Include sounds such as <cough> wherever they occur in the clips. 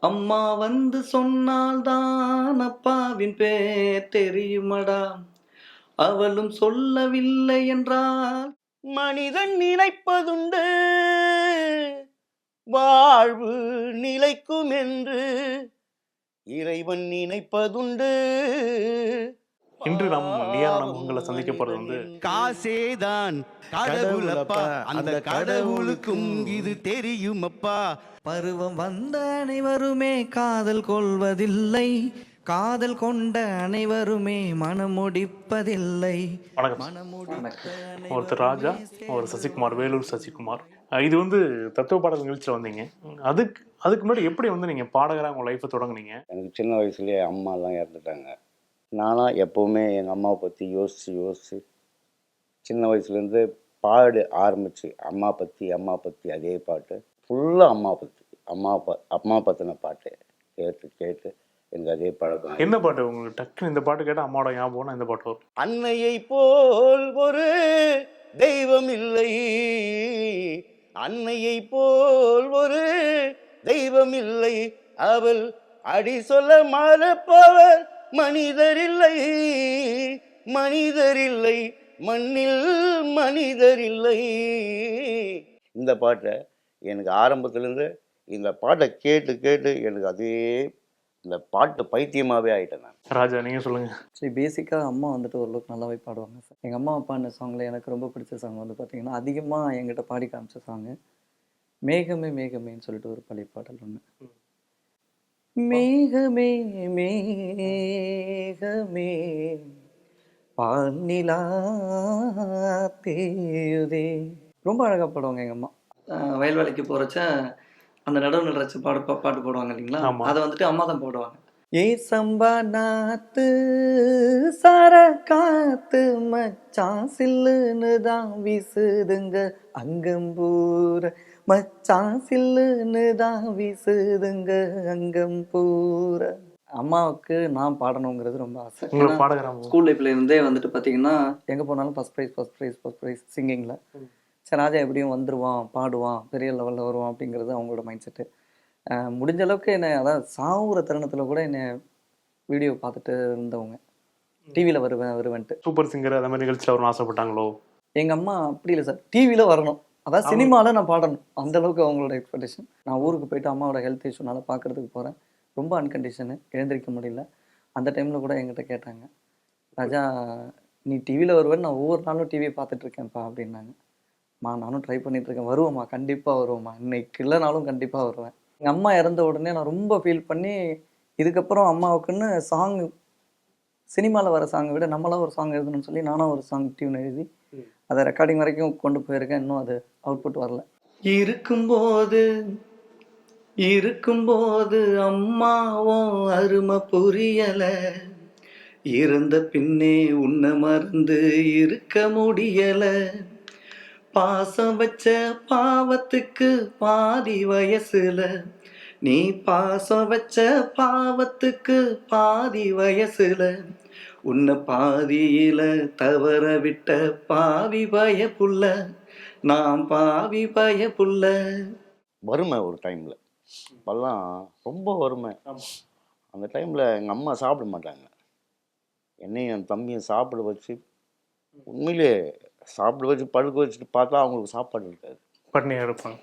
அம்மா வந்து சொன்னால்தான் அப்பாவின் பேர் தெரியுமடா. அவளும் சொல்லவில்லை என்றால் மனிதன் நினைப்பதுண்டு. வாழ்வு நிலைக்கும் என்று இறைவன் நினைப்பதுண்டு. இன்று நாம் நீயான உங்களை சந்திக்க போறது வந்து காசேதான் அந்த கடவுளுக்கும் இது தெரியுமப்பா. பருவம் வந்த அனைவருமே காதல் கொள்வதில்லை. காதல் கொண்ட அனைவருமே மனம் முடிப்பதில்லை வணக்கம். மனமுடித்த ஒருத்தர் ராஜா ஒரு சசிகுமார் வேலூர் சசிகுமார். இது வந்து தத்துவ பாடல் நிகழ்ச்சியில் வந்தீங்க. அதுக்கு அதுக்கு முன்னாடி எப்படி வந்து நீங்க பாடகரா உங்க லைஃப்பை தொடங்குனீங்க? எனக்கு சின்ன வயசுலேயே அம்மாலாம் இறந்துட்டாங்க. நானும் எப்போவுமே எங்கள் அம்மாவை பற்றி யோசித்து யோசித்து சின்ன வயசுலேருந்து பாடு ஆரம்பிச்சு. அம்மா பற்றி அம்மா பற்றி அதே பாட்டு. ஃபுல்லாக அம்மா பற்றி அம்மா ப அம்மா பற்றின பாட்டு கேட்டு கேட்டு எனக்கு அதே பழக்கம் என்ன பாட்டு உங்களுக்கு டக்குன்னு இந்த பாட்டு கேட்டால் அம்மாவோட ஞாபகம் இந்த பாட்டு வரும்? அன்னையை போல் ஒரு தெய்வம் இல்லை. அன்னையை போல் ஒரு தெய்வம் இல்லை. அவள் அடி சொல்ல மறப்பவர் மனிதர் இல்லை மனிதர் இல்லை மண்ணில் மனிதர் இல்லை இந்த பாட்டை எனக்கு ஆரம்பத்துலேருந்து இந்த பாட்டை கேட்டு கேட்டு எனக்கு அதே இந்த பாட்டு பைத்தியமாகவே ஆயிட்டேன் நான். ராஜா நீங்க சொல்லுங்க. சரி பேசிக்காக அம்மா வந்துட்டு ஓரளவுக்கு நல்லாவே பாடுவாங்க சார் எங்கள் அம்மா பாடின சாங்கில் எனக்கு ரொம்ப பிடிச்ச சாங் வந்து பார்த்தீங்கன்னா அதிகமாக என்கிட்ட பாடி காமிச்ச சாங்கு மேகமே மேகமேன்னு சொல்லிட்டு ஒரு பழைய பாடல் ஒன்று மேகமே மேகமே பால்நிலா தேயுதே ரொம்ப அழகாக பாடுவாங்க எங்கள் அம்மா. வயல் வேலைக்கு போகிறச்ச அந்த நடவு நடுறச்ச பாடு பாட்டு போடுவாங்க இல்லைங்களா. அதை வந்துட்டு அம்மா தான் போடுவாங்க. ஏ சம்பா நாத்து சார காத்து மச்சான் சில்லுன்னு தான் வீசுதுங்க. அங்கம்பூர மச்சான் சில்லுன்னு தான் வீசுதுங்க அங்கம்பூர அம்மாவுக்கு நான் பாடணுங்கிறது ரொம்ப ஆசை. பாடகரா ஸ்கூல் லைஃப்ல இருந்தே வந்துட்டு பார்த்தீங்கன்னா எங்கே போனாலும் first prize first prize first prize சிங்கிங்கில் சரி ராஜா எப்படியும் வந்துடுவான் பாடுவான் பெரிய லெவலில் வருவான் அப்படிங்கிறது அவங்களோட மைண்ட் செட்டு முடிஞ்ச அளவுக்கு என்னை அதாவது சாவுற தருணத்தில் கூட என்னை வீடியோ பார்த்துட்டு இருந்தவங்க. டிவியில் வருவேன் வருவேன்ட்டு. சூப்பர் சிங்கர் அந்த மாதிரி நிகழ்ச்சியில் வரணும்னு ஆசைப்பட்டாங்களோ? எங்கள் அம்மா அப்படி இல்லை சார். டிவியில் வரணும். ஆமா. சினிமாவில் நான் பாடணும். அந்த அளவுக்கு அவங்களோட எக்ஸ்பெக்டேஷன் நான் ஊருக்கு போயிட்டு அம்மாவோட ஹெல்த் இஷ்யூனால பார்க்கறதுக்கு போகிறேன் ரொம்ப அன்கண்டிஷனு எழுந்திருக்க முடியல. அந்த டைமில் கூட என்கிட்ட கேட்டாங்க. ராஜா நீ டிவியில் வருவேன்னு நான் ஒவ்வொரு நாளும் டிவி பார்த்துட்டு இருக்கேன்ப்பா அப்படின்னாங்க. மா நானும் ட்ரை பண்ணிட்டு இருக்கேன். வருவேம்மா. கண்டிப்பாக வருவேம்மா. இன்னைக்கு இல்லைனாலும் கண்டிப்பாக வருவேன். எங்கள் அம்மா இறந்த உடனே நான் ரொம்ப ஃபீல் பண்ணி இதுக்கப்புறம் அம்மாவுக்குன்னு சாங் சினிமாவில் வர சாங்கை விட நம்மளாம் ஒரு சாங் எழுதணும்னு சொல்லி நானும் ஒரு சாங் டியூன் எழுதி அதை ரெக்கார்டிங் வரைக்கும் கொண்டு போயிருக்கேன். இன்னும் அது அவுட்புட் வரல. இருக்கும்போது இருக்கும்போது அம்மாவோ அருமை புரியல. இருந்த பின்னே உன்னை மறந்து இருக்க முடியல. பாசம் வச்ச பாவத்துக்கு பாதி வயசுல நீ பாசம் வச்ச பாவத்துக்கு பாதி வயசுல உன்னை பாதியில தவற விட்ட பாவி பய புள்ள நான் பாவி பய புள்ள வறுமை ஒரு டைமில் இப்போல்லாம் ரொம்ப வறுமை. அந்த டைமில் எங்கள் அம்மா சாப்பிட மாட்டாங்க. என்னையும் என் தம்பியும் சாப்பிட வச்சு உண்மையிலே சாப்பிட வச்சு படுக்க வச்சுட்டு பார்த்தா அவங்களுக்கு சாப்பாடு இருக்காது. பட்னியாக இருப்பாங்க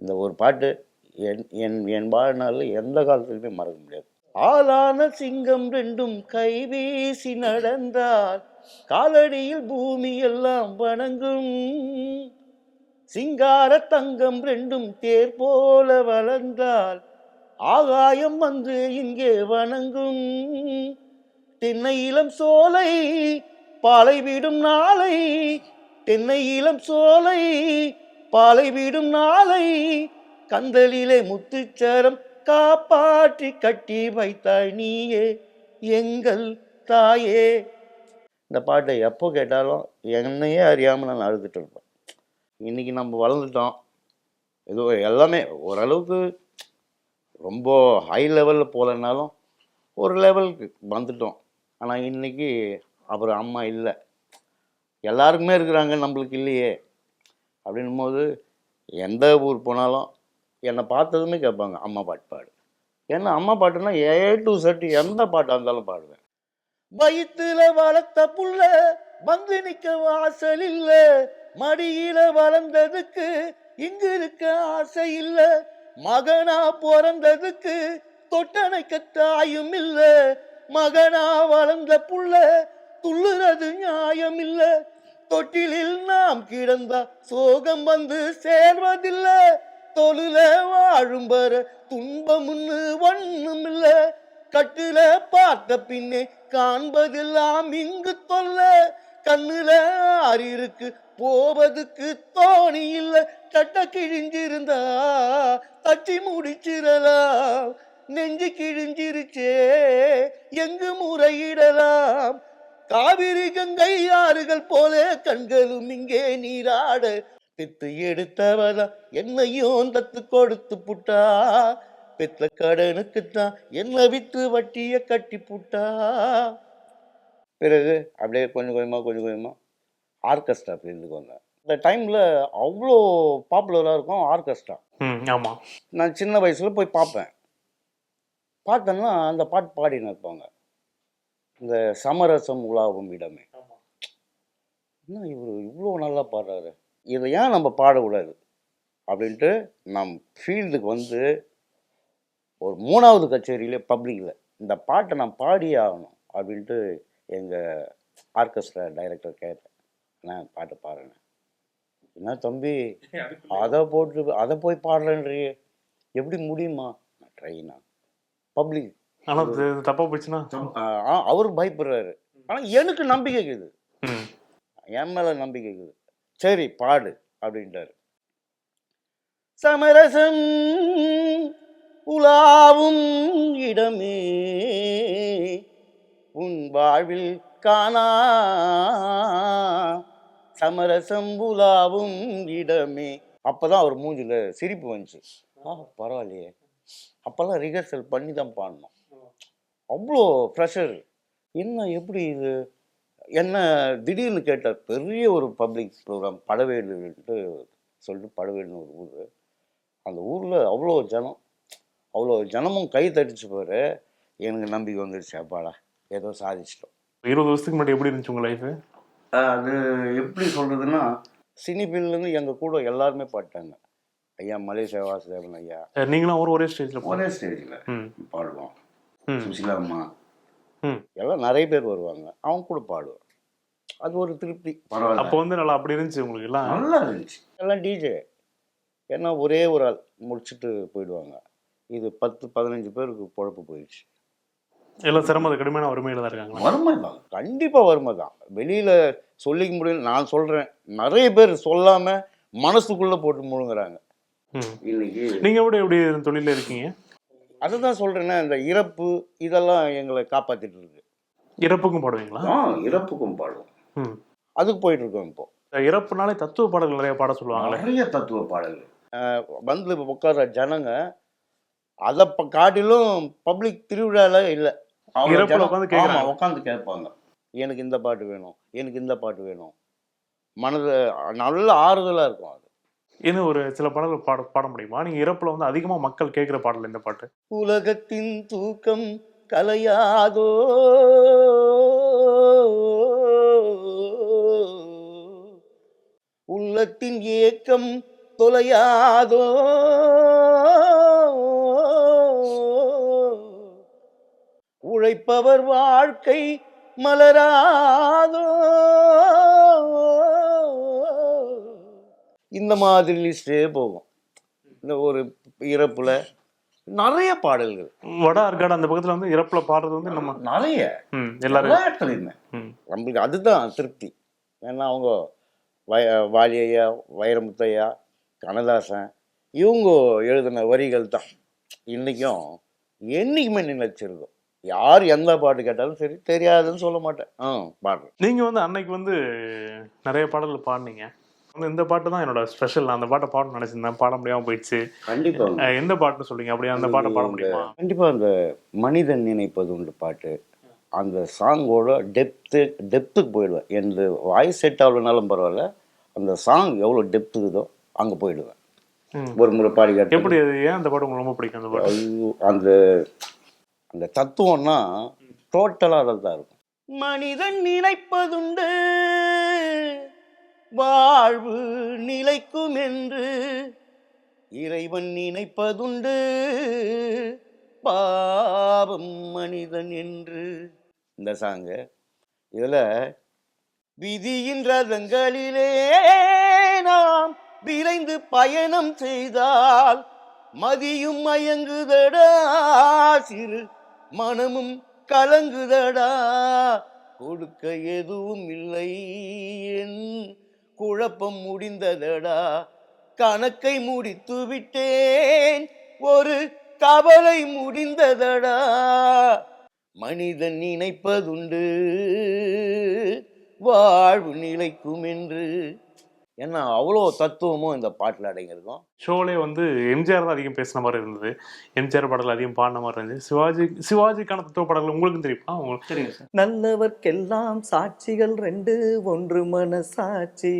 இந்த ஒரு பாட்டு என் என் என் வாழ்நாளில் எந்த காலத்துலையுமே மறக்க முடியாது. ஆளான சிங்கம் ரெண்டும் கைவீசி நடந்தால் காலடியில் பூமி எல்லாம் வணங்கும். சிங்கார தங்கம் ரெண்டும் தேர் போல வளர்ந்தால் ஆகாயம் வந்து இங்கே வணங்கும். தென்னை இளம் சோலை பாலை விடும் நாளை தென்னை இளம் சோலை பாலை விடும் நாளை கந்தலிலே முத்துச்சரம் காப்பாற்றி கட்டி வைத்தாய் நீயே எங்கள் தாயே. இந்த பாட்டை எப்போ கேட்டாலும் என்னையே அறியாமல் நான் அழுதுட்டு இருப்பேன். இன்றைக்கி நம்ம வளர்ந்துட்டோம். ஏதோ எல்லாமே ஓரளவுக்கு ரொம்ப ஹை லெவலில் போகலனாலும் ஒரு லெவலுக்கு வந்துட்டோம். ஆனால் இன்னைக்கு அப்புறம் அம்மா இல்லை. எல்லாருக்குமே இருக்கிறாங்க நம்மளுக்கு இல்லையே. அப்படின்னும் போது எந்த ஊர் போனாலும் என்னை பார்த்ததுமே கேட்பாங்க அம்மா பாட்டு பாடு. ஏன்னா அம்மா பாட்டுன்னா ஏ டு செட் எந்த பாட்டாக இருந்தாலும் பாடுவேன். வயிற்றுல வளர்த்த புள்ள வந்து நிற்க வாசல் இல்லை. மடியில வளர்ந்ததுக்கு இங்க இருக்க ஆசை இல்லை. மகனா பிறந்ததுக்கு தொட்டணைக்க தாயும் இல்ல. மகனா வளர்ந்த புள்ள துள்ளுறது நியாயம் இல்ல. தொட்டிலில் நாம் கிடந்தா சோகம் வந்து சேர்வதில்லை. தொழுல வாழும்பர துன்பமுன்னு ஒண்ணும் இல்ல கட்டுல பார்த்த பின்னே காண்பதெல்லாம் இங்கு தொல்ல. கண்ணுல ஆறிருக்கு போவதுக்கு தோணி இல்ல. சட்ட கிழிஞ்சிருந்தா தட்டி முடிச்சிடலாம். நெஞ்சு கிழிஞ்சிருச்சே எங்கு முறையிடலாம். காவிரி கங்கை ஆறுகள் போல கண்களும் இங்கே நீராட. பெத்து எடுத்தவதா என்னையும் தத்து கொடுத்து புட்டா. பெத்த கடனுக்குத்தான் என்ன வித்து வட்டிய கட்டி புட்டா. பிறகு அப்படியே கொஞ்சம் கொஞ்சமாக கொஞ்சம் கொஞ்சமாக ஆர்கெஸ்ட்ரா ஃபீல்டுக்கு வந்தேன் இந்த டைமில் அவ்வளோ பாப்புலராக இருக்கும் ஆர்கெஸ்ட்ரா. ம் ஆமா. நான் சின்ன வயசில் போய் பார்ப்பேன் பார்த்தேன்னா அந்த பாட்டு பாடின்னு இருப்பாங்க. இந்த சமரசம் உலாவும் இடமே. என்ன இவர் இவ்வளோ நல்லா பாடுறாரு. இதை ஏன் நம்ம பாடக்கூடாது? அப்படின்ட்டு நம் ஃபீல்டுக்கு வந்து ஒரு மூணாவது கச்சேரியிலே பப்ளிக்கில் இந்த பாட்டை நான் பாடியே ஆகணும் அப்படின்ட்டு எங்கள் ஆர்கெஸ்ட்ரா டைரக்டர் கேட்டேன். நான் பாட்டு பாடுறேன் என்ன தம்பி? அதை போட்டு அதை போய் பாடுறேன்றியே. எப்படி முடியுமா? நான் ட்ரைனா பப்ளிக் ஆனா இது தப்பா போச்சுன்னா அவர் பயப்படுறாரு. ஆனால் எனக்கு நம்பிக்கை இருக்குது. ம். என் மேல நம்பிக்கை இருக்குது. சரி பாடு அப்படின்றார். சமரசம் உலாவும் இடமே உன் வாழ்வில் காணா. சமரசம் உலாவும் இடமே. அப்பதான் அவர் மூஞ்சில சிரிப்பு வந்துச்சு. ஆ பரவாயில்லையே. அப்போல்லாம் ரிஹர்சல் பண்ணி தான் பாடணும். அவ்வளோ ப்ரெஷர் என்ன எப்படி இது? என்ன திடீர்னு கேட்டார் பெரிய ஒரு பப்ளிக் ப்ரோக்ராம் படவேலுன்ட்டு சொல்லிட்டு படவேலுன்னு ஒரு ஊர். அந்த ஊரில் அவ்வளோ ஜனம் அவ்வளோ ஜனமும் கை தட்டிச்சு பாரு எனக்கு நம்பிக்கை வந்துடுச்சு அப்பாடா ஏதோ சாதிச்சிட்டோம். இருபது வருஷத்துக்கு முன்னாடி எப்படி இருந்துச்சு உங்க லைஃப் அது எப்படி சொல்கிறதுன்னா சினி ஃபீல்ட்லேருந்து எங்கள் கூட எல்லாருமே பாட்டாங்க. ஐயா மலேசியா வாசுதேவன் ஐயா. நீங்களும் அவரும் ஒரே ஸ்டேஜ்ல ஒரே ஸ்டேஜில் பாடுவோம். ம். சுசிலா அம்மா. ம். எல்லாம் நிறைய பேர் வருவாங்க. அவங்க கூட பாடுவேன் அது ஒரு திருப்தி. அப்போ வந்து நல்லா அப்படி இருந்துச்சு உங்களுக்கு எல்லாம்? நல்லா இருந்துச்சு. எல்லாம் டிஜே ஏன்னா ஒரே ஒரு ஆள் முடிச்சுட்டு போயிடுவாங்க. இது பத்து பதினஞ்சு பேருக்கு பொழப்பு போயிடுச்சு. எல்லாம் சிரமம் கடுமையான வறுமையில தான் இருக்காங்களா? வறுமை தான். கண்டிப்பாக வறுமை தான். வெளியில் சொல்லிக்க முடியல நான் சொல்கிறேன் நிறைய பேர் சொல்லாமல் மனசுக்குள்ளே போட்டு முழுங்குறாங்க. ம். இன்னைக்கு நீங்க எப்படி எப்படி தொழில இருக்கீங்க? அதை தான் சொல்கிறேன்னா இந்த இறப்பு இதெல்லாம் எங்களை காப்பாற்றிட்டு இருக்கு இறப்புக்கும் பாடுவீங்களா? ஆ இறப்புக்கும் பாடுவோம். அதுக்கு போயிட்டு இருக்கோம் இப்போ இறப்புனாலே தத்துவ பாடல்கள் நிறைய பாட சொல்லுவாங்களே? நிறைய தத்துவ பாடல்கள். வந்து உட்கார்ற ஜனங்க அதை ப காட்டிலும் பப்ளிக் திருவிழால இல்லை. கேக்குறாங்க. உட்காந்து கேட்பாங்க. எனக்கு இந்த பாட்டு வேணும் எனக்கு இந்த பாட்டு வேணும். மனது நல்ல ஆறுதலா இருக்கும் அது. இன்னும் ஒரு சில பாடல்கள் பாட பாட முடியுமா? நீங்க இறப்புல வந்து அதிகமா மக்கள் கேட்கிற பாடல் இந்த பாட்டு. உலகத்தின் தூக்கம் கலையாதோ? உள்ளத்தின் ஏக்கம் தொலையாதோ? உழைப்பவர் வாழ்க்கை மலராதோ? இந்த மாதிரி லிஸ்டே போகும். இந்த ஒரு இறப்புல நிறைய பாடல்கள். வட ஆற்காடு அந்த பக்கத்துல வந்து இறப்புல பாடுறது வந்து நம்ம நிறைய. எல்லா இடத்துலையுமே நம்மளுக்கு அதுதான் திருப்தி. ஏன்னா அவங்க வய வாலியையா வைரமுத்தையா கண்ணதாசன் இவங்க எழுதின வரிகள் தான். இன்றைக்கும் என்றைக்குமே நினைச்சிருக்கும். யார் எந்த பாட்டு கேட்டாலும் சரி தெரியாதுன்னு சொல்ல மாட்டேன். ஆ பாடுறேன். நீங்க வந்து அன்னைக்கு வந்து நிறைய பாடல்கள் பாடுனீங்க. இந்த பாட்டு தான் என்னோட ஸ்பெஷல் நான் அந்த பாட்டை பாடணும்னு நினைச்சிருந்தேன். பாட முடியாம போயிடுச்சு. கண்டிப்பாக அஹ் எந்த பாட்டுன்னு சொல்றீங்க அப்படியே அந்த பாட்டை பாட முடியுமா? கண்டிப்பாக அந்த மனிதன் நினைப்பது உண்டு பாட்டு. அந்த சாங்கோட டெப்த்து டெப்த்துக்கு போயிடுவேன். எந்த வாய்ஸ் செட் ஆகலனாலும் பரவாயில்ல. அந்த சாங் எவ்வளோ டெப்த் இருக்குதோ அங்கே போயிடுவேன். ஒரு முறை பாடி காட்டு எப்படி அது? ஏன் அந்த பாட்டு உங்களுக்கு ரொம்ப பிடிக்கும் அந்த பாட்டு? ஐயோ, அந்த அந்த தத்துவம்னா டோட்டலாக அதில் தான் இருக்கும். மனிதன் நினைப்பதுண்டு. வாழ்வு நிலைக்கும் என்று இறைவன் நினைப்பதுண்டு. பாவம் மனிதன் என்று. இந்த சாங்கு இதில் விதியின் ரதங்களிலே நாம் விரைந்து பயணம் செய்தால் மதியும் மயங்குதடா சிறு மனமும் கலங்குதடா. கொடுக்க எதுவும் இல்லை என் குழப்பம் முடிந்ததடா. கணக்கை முடித்து விட்டேன் ஒரு கவலை முடிந்ததடா. மனிதன் நினைப்பதுண்டு. வாழ்வு நிலைக்கும் என்று ஏன்னா அவ்வளோ தத்துவமும் இந்த பாட்டில் அடங்கியிருக்கும்? ஷோலே வந்து எம்ஜிஆர் தான் அதிகம் பேசின மாதிரி இருந்தது. எம்ஜிஆர் பாடல் அதிகம் பாடின மாதிரி இருந்துச்சு சிவாஜி சிவாஜிக்கான தத்துவ பாடல்கள் உங்களுக்கும் தெரியுமா? உங்களுக்கு சார். நல்லவர்க்கெல்லாம் சாட்சிகள் ரெண்டு ஒன்று மனசாட்சி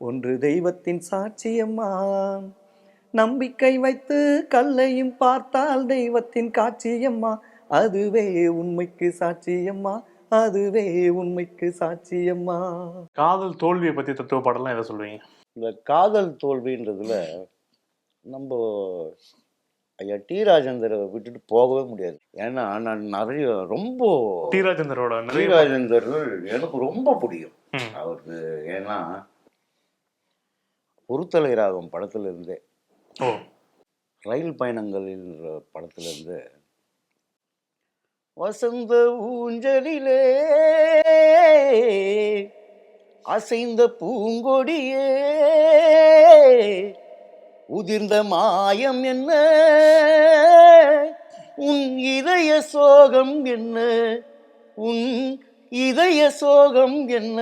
ஒன்று தெய்வத்தின் சாட்சியம்மா நம்பிக்கை வைத்து கல்லையும் பார்த்தால் தெய்வத்தின் காட்சியம்மா அதுவே உண்மைக்கு சாட்சியம்மா அதுவே உண்மைக்கு சாட்சியம்மா. காதல் தோல்வியை பத்தி தத்துவ பாடல்லாம் எதை சொல்லுவீங்க? இந்த காதல் தோல்வின்றதுல நம்ம ஐயா டி ராஜேந்தரை விட்டுட்டு போகவே முடியாது. ஏன்னா நான் நிறைய ரொம்ப டி ராஜேந்தரோட டி ராஜேந்தர் எனக்கு ரொம்ப பிடிக்கும். அவருக்கு ஏன்னா பொறுத்தலை ராகம் படத்துல இருந்தே ஓ. ரயில் பயணங்களில் படத்துல இருந்து வசந்த ஊஞ்சலிலே அசைந்த பூங்கொடியே உதிர்ந்த மாயம் என்ன? உன் இதய சோகம் என்ன? உன் இதய சோகம் என்ன?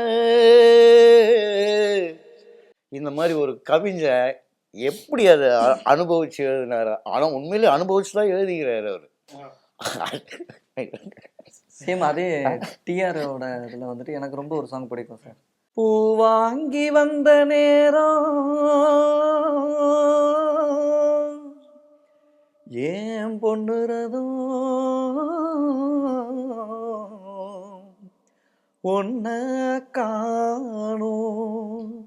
இந்த மாதிரி ஒரு கவிஞர் எப்படி அதை அனுபவிச்சு எழுதினாரு? ஆனா உண்மையிலே அனுபவிச்சு தான் எழுதுகிறாரு அவர். <laughs> சேம் அதே டிஆரோட இதில் வந்துட்டு எனக்கு ரொம்ப ஒரு சாங் பிடிக்கும் சார் பூ வாங்கி வந்த நேரம் ஏன் பொண்ணுறதும் ஒன்ன காணும்.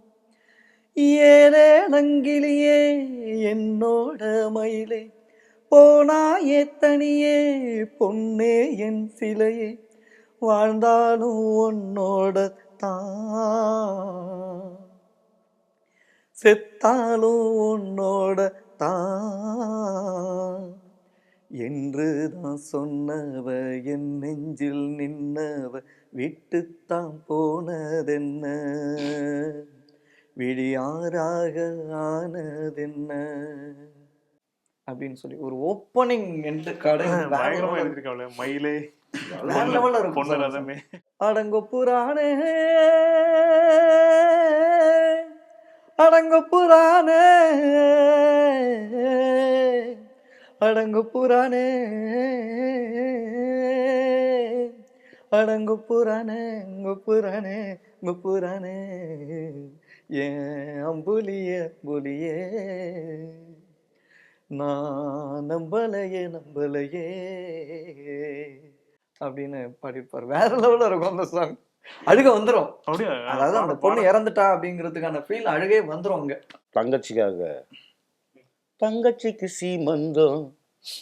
ஏனே நங்கிலியே என்னோட மயிலே போனாயே தனியே பொன்னே என் சிலையே வாழ்ந்தாலும் உன்னோட தான் செத்தாலும் உன்னோட தான் என்று தான் சொன்னவ என் நெஞ்சில் நின்னவ விட்டுத்தான் போனதென்ன? விடியாராக ஆனதென்ன? அப்படின்னு சொல்லி ஒரு ஓப்பனிங் எண்டு கடை பயங்கரமா எழுதிருக்காங்க மயிலே. வேற level ல இருக்கும் பொண்ணு song. ரதமே அடங்கோ புராணே அடங்கோ புராணே அடங்கு புராணே அடங்கு புராணே குப்புரானே குப்புரானே ஏன் அம்புலிய புலியே. நான் நம்பலையே நம்பலையே அப்படின்னு பாடியிருப்பார். வேற லெவலில் இருக்கும் அந்த சாங் அழுக வந்துரும். அப்படியா? அதாவது அந்த பொண்ணு இறந்துட்டா அப்படிங்கிறதுக்கான ஃபீல் அழுகே வந்துரும் அங்க. தங்கச்சிக்காக. தங்கச்சிக்கு சீமந்தம்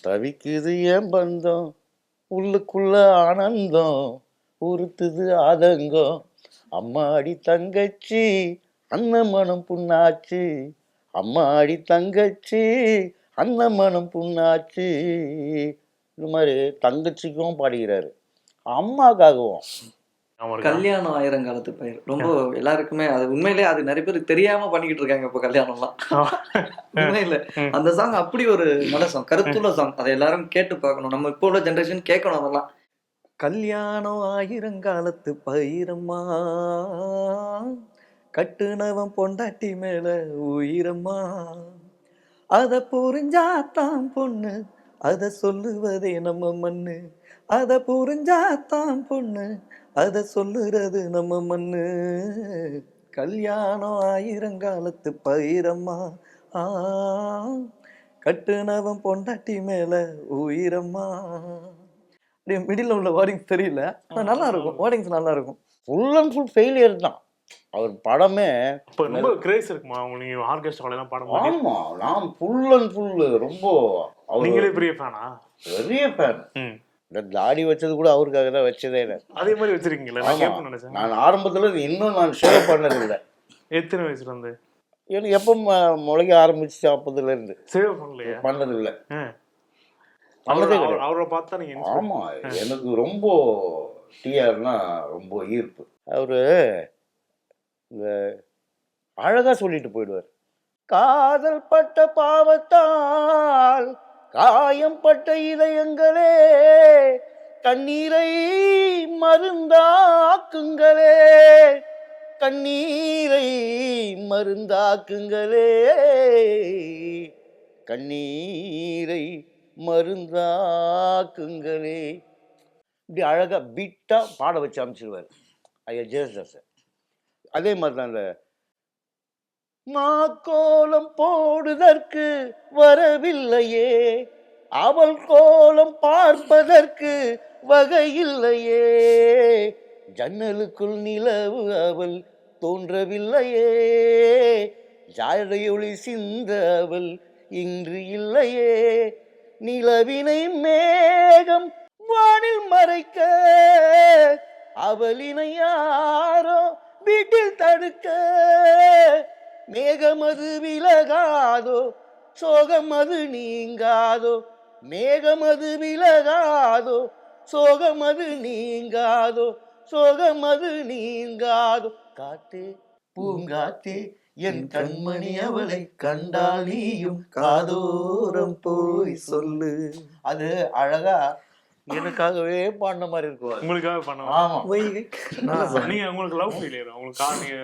தவிக்குது ஏன் பந்தம்? உள்ளுக்குள்ள ஆனந்தம். உறுத்துது ஆதங்கம். அம்மாடி தங்கச்சி அண்ணன் மனம் புண்ணாச்சு. அம்மாடி தங்கச்சி அண்ணன் மனம் புண்ணாச்சு. இந்த மாதிரி தங்கச்சிக்கும் பாடுகிறாரு அம்மாக்காகவும்? கல்யாணம் ஆயிரங்காலத்து பயிர் ரொம்ப எல்லாருக்குமே அது உண்மையிலே அது நிறைய பேருக்கு தெரியாம பண்ணிக்கிட்டு இருக்காங்க இப்போ கல்யாணம்லாம். உண்மையில. அந்த சாங் அப்படி ஒரு நல்ல சாங் கருத்துள்ள சாங் அதை எல்லாரும் கேட்டு பார்க்கணும். நம்ம இப்போ உள்ள ஜென்ரேஷன் கேட்கணும் அதெல்லாம். கல்யாணம் ஆயிரங்காலத்து பயிரம்மா கட்டுனவன் பொண்டாட்டி மேல உயிரம்மா. அத புரிஞ்சாத்தான் பொண்ணு. அத சொல்லுவதே நம்ம மண்ணு. அத புரிஞ்சாத்தான் பொண்ணு. அத சொல்லுறது நம்ம மண்ணு. கல்யாணம் ஆயிரங்காலத்து பயிரம்மா ஆ கட்டுனவன் பொண்டாட்டி மேல உயிரம்மா. அப்படியே மிடில் உள்ள வேர்டிங்ஸ் தெரியல. ஆனா நல்லா இருக்கும் வேர்டிங்ஸ் நல்லா இருக்கும் ஃபுல் அண்ட் ஃபுல் ஃபெயிலியர் தான். அவர் படமே இப்போ ரொம்ப கிரேஸ் இருக்குமா? அவங்க ஆர்கெஸ்ட்ரா எல்லாம் பாடும்போது? ஆமா நான் ஃபுல் அண்ட் ஃபுல் ரொம்ப அவர் நீங்களே பெரிய ஃபேனா பெரிய ஃபேன் இந்த தாடி வச்சது கூட அவருக்காக தான் வச்சதே அதே மாதிரி வச்சிருக்கீங்களா? நான் நினைச்சேன். நான் ஆரம்பத்துல இன்னும் நான் ஷேவ் பண்ணதில்லை. எத்தனை வயசுல இருந்து எனக்கு எப்போ முளைக்க ஆரம்பிச்சு அப்பதுல இருந்து. சேவ் பண்ணலையா? பண்ணதில்லை. பண்ணதே கிடையாது. அவரை பார்த்தா நீங்க inspire- ஆமா எனக்கு ரொம்ப டிஆர்னா ரொம்ப ஈர்ப்பு. அவரு இந்த அழகா சொல்லிட்டு போயிடுவார். காதல் பட்ட பாவத்தால் காயம் பட்ட இதயங்களே கண்ணீரை மருந்தாக்குங்களே கண்ணீரை மருந்தாக்குங்களே கண்ணீரை மருந்தாக்குங்களே. இப்படி அழகா பீட்டா பாட வச்சு அமைச்சிருவார். ஐயா ஜெயசுதாஸ் அதே மாதிரி தான் இந்த மாக்கோலம் போடுதற்கு வரவில்லையே. அவள் கோலம் பார்ப்பதற்கு வகையில்லையே. ஜன்னலுக்குள் நிலவு அவள் தோன்றவில்லையே. ஜாடையொளி சிந்த அவள் இன்று இல்லையே. நிலவினை மேகம் வானில் மறைக்க அவளினை யாரோ வீட்டில் தடுக்க மேகமது விலகாதோ சோகமது நீங்காதோ மேகமது விலகாதோ சோகமது நீங்காதோ சோகமது நீங்காதோ. காத்தே பூங்காத்தே என் கண்மணி அவளை கண்டால் நீயும் காதோரம் போய் சொல்லு. அது அழகா எனக்காகவே பாடின மாதிரி இருக்கும். உங்களுக்காக பண்ணுவோம் ஆமா. நீங்க உங்களுக்கு லவ் ஃபெயிலியர் உங்களுக்கு கா- நீங்க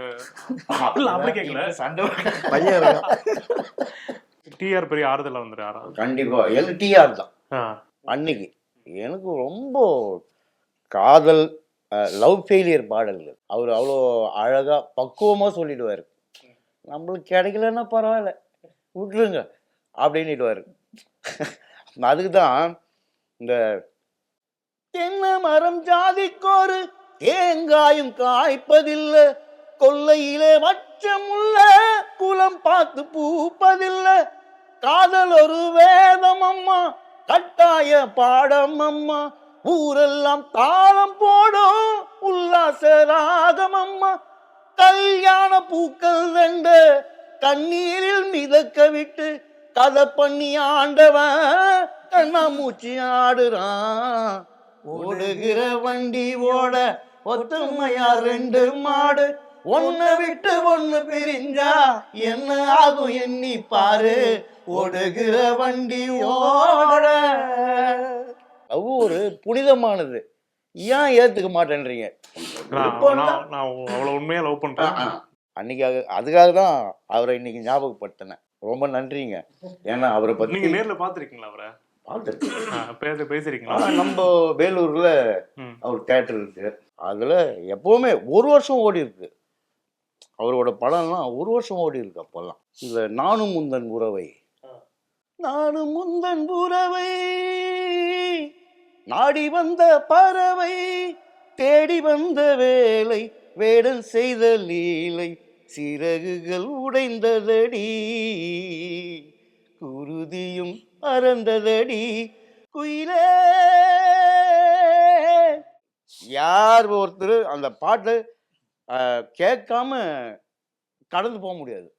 இல்ல அப்படி கேட்கல சண்டை பையன் டிஆர் பெரிய ஆறுதலா வந்துரு கண்டிப்பா. எல்டிஆர் தான். ஆ. அன்னைக்கு. எனக்கு ரொம்ப காதல் லவ் ஃபெயிலியர் பாடல்கள். அவர் அவ்வளோ அழகா பக்குவமா சொல்லிடுவார். நம்மளுக்கு கிடைக்கலன்னா பரவாயில்ல. விட்டுருங்க. அப்படின்னுடுவார். அதுக்கு தான் இந்த தென்ன மரம் ஜாதிக்கோரு தேங்காயும் காய்ப்பதில்லை. கொல்லையிலே மச்சமுள்ள குலம் பார்த்து பூப்பதில்லை. காதல் ஒரு வேதம் அம்மா கட்டாய பாடம் அம்மா. ஊரெல்லாம் தாளம் போடும் உல்லாச ராகம் அம்மா. கல்யாண பூக்கள் ரெண்டு கண்ணீரில் மிதக்க விட்டு கதை பண்ணி ஆண்டவன் கண்ணாமூச்சி ஆடுறான். ஓடுகிற வண்டி ஓட ஒத்துமையா ரெண்டு மாடு. ஒன்னு விட்டு ஒன்னு பிரிஞ்சா என்ன ஆகும் எண்ணி பாரு. ஓடுகிற வண்டி ஓட. ஒரு புனிதமானது. ஏன் ஏத்துக்க மாட்டேன்றீங்க? நான் அவ்வளவு உண்மையா லவ் பண்றேன். அன்னைக்காக அதுக்காக தான் அவரை இன்னைக்கு ஞாபகப்படுத்தினேன். ரொம்ப நன்றிங்க. ஏன்னா அவரை பத்தி நீங்க நேர்ல பாத்திருக்கீங்களா அவரை? பார்த்திருக்கேன். ஆ, பேச பேசிருக்கீங்களா ஆனா, நம்ம வேலூர்ல. அவர் தேட்டர் இருக்கு. அதுல எப்பவுமே ஒரு வருஷம் ஓடி இருக்கு. அவரோட படம்லாம் ஒரு வருஷம் ஓடி இருக்கு அப்பெல்லாம். இதுல நானும் முந்தன் உறவை. நானும் முந்தன் உறவை. நாடி வந்த பறவை தேடி வந்த வேலை வேடன் செய்த லீலை சிறகுகள் உடைந்ததடி. குருதியும் பறந்ததடி குயிலே. யார் ஒருத்தர் அந்த பாட்டு கேட்காம கடந்து போக முடியாது.